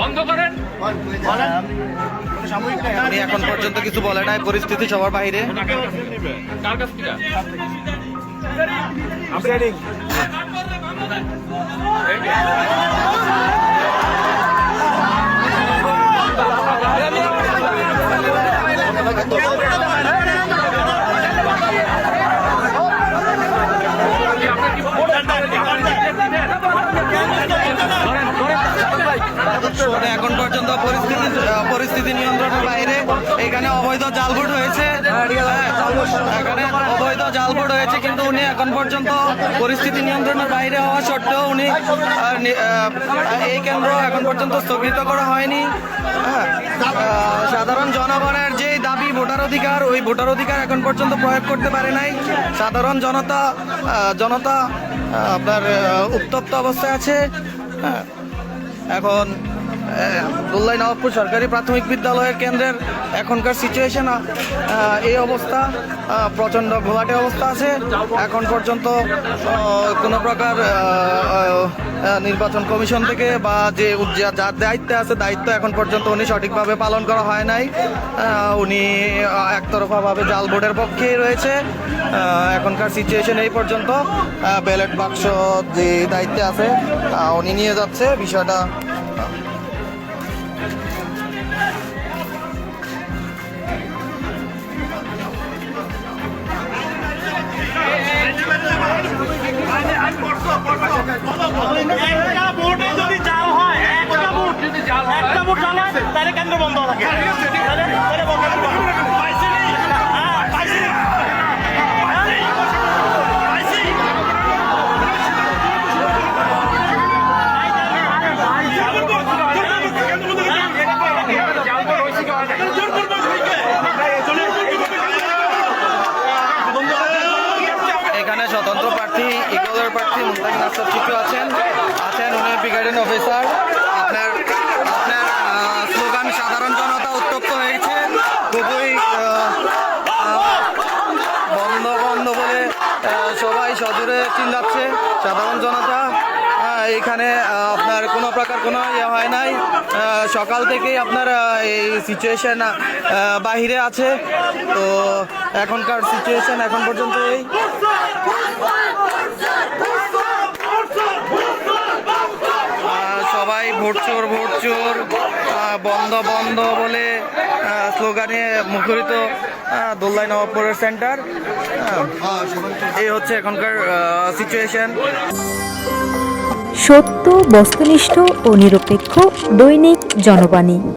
বন্ধ আপনি আপনি এখন পর্যন্ত কিছু বলে নাই পরিস্থিতি সবার বাইরে। মানে এখন পর্যন্ত পরিস্থিতি পরিস্থিতি নিয়ন্ত্রণের বাইরে এখানে অবৈধ জালভোট হয়েছে। এখানে উনি এখন পর্যন্ত পরিস্থিতি নিয়ন্ত্রণের বাইরে হওয়া সত্ত্বেও উনি এই কেন্দ্র এখন পর্যন্ত স্থগিত করা হয়নি। হ্যাঁ, সাধারণ জনগণের যে দাবি ভোটার অধিকার ওই ভোটার অধিকার এখন পর্যন্ত প্রয়োগ করতে পারে নাই। সাধারণ জনতা জনতা আপনার উত্তপ্ত অবস্থায় আছে। হ্যাঁ এখন দুল্লাই নবাবপুর সরকারি প্রাথমিক বিদ্যালয়ের কেন্দ্রের এখনকার সিচুয়েশন এই অবস্থা প্রচণ্ড ঘোলাটে অবস্থা আছে। এখন পর্যন্ত কোনো প্রকার নির্বাচন কমিশন থেকে বা যে যার দায়িত্বে আছে, দায়িত্ব এখন পর্যন্ত উনি সঠিকভাবে পালন করা হয় নাই। উনি একতরফাভাবে জাল ভোটের পক্ষেই রয়েছে। এখনকার সিচুয়েশন এই পর্যন্ত ব্যালট বাক্স যে দায়িত্বে আছে উনি নিয়ে যাচ্ছে। বিষয়টা একটা ভোটে হয় হয় জাল তাহলে কেন্দ্র বন্ধ থাকে স্বতন্ত্র প্রার্থী ইকোলের প্রার্থী মুস্তাকিম আসাদ চিকু আছেন। আছেন উনি ব্রিগেডিং অফিসার আপনার আপনার স্লোগান সাধারণ জনতা উত্তপ্ত হয়েছে। খুবই বন্ধ বন্ধ বলে সবাই সজোরে চিল্লাচ্ছে সাধারণ জনতা। এখানে আপনার কোনো প্রকার কোনো ইয়ে হয় নাই। সকাল থেকেই আপনার এই সিচুয়েশান বাহিরে আছে। তো এখনকার সিচুয়েশন এখন পর্যন্ত এই। সবাই ভোট চোর ভোট চোর বন্ধ বন্ধ বলে স্লোগানে মুখরিত দোল্লাই নবাবপুরের সেন্টার। এই হচ্ছে এখনকার সিচুয়েশন সত্য, বস্তুনিষ্ঠ ও নিরপেক্ষ দৈনিক জনবাণী।